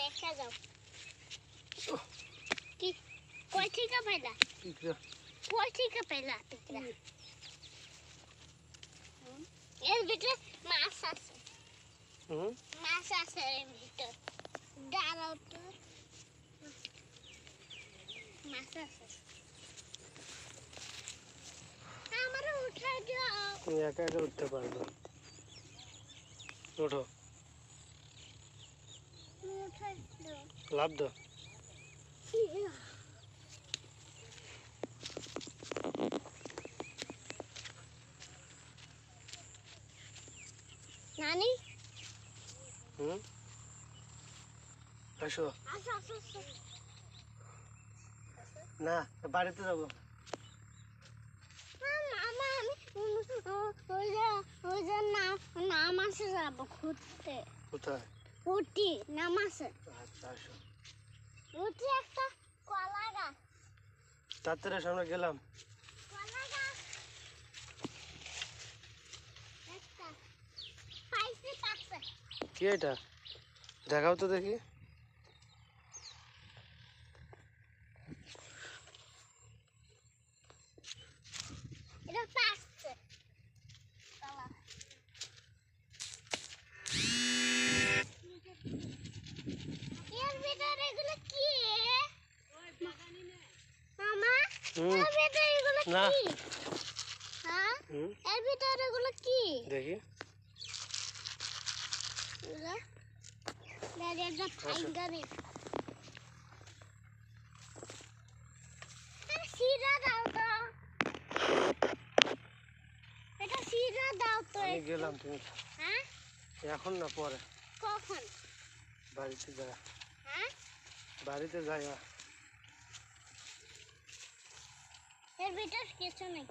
দেখা যাও। কি কই থেকে পেলা? কই থেকে পেলা এর ভিতরে মাছ আছে। মাছ আছে এর ভিতর। দাঁড়াও তো। মাছ আছে। আমার উঠে যাও একা একা উঠতে পারবে। ওঠো। লাভ দাও। নানি? হুম? আসো। আসো আসো আসো। না বাড়িতে যাব। নাম আছে যাব ঘুরতে। কোথায়? উঠি নাম আছে। আচ্ছা একটা কলা গাছ। তাড়াতাড়ি সামনে গেলাম। কলা গাছ। একটা। পাইছি পাচ্ছে কি এটা? দেখাও তো দেখি এটা পাচ্ছে কলা এর ভিতরে এগুলো কি মামা হুম এর ভিতরে এগুলো না। এর ভিতরে এগুলো কি? দেখি। গেলাম তুমি হ্যাঁ? এখন না পরে? কখন? বাড়িতে যা। হ্যাঁ? বাড়িতে যাই এর ভিতর কিছু নেই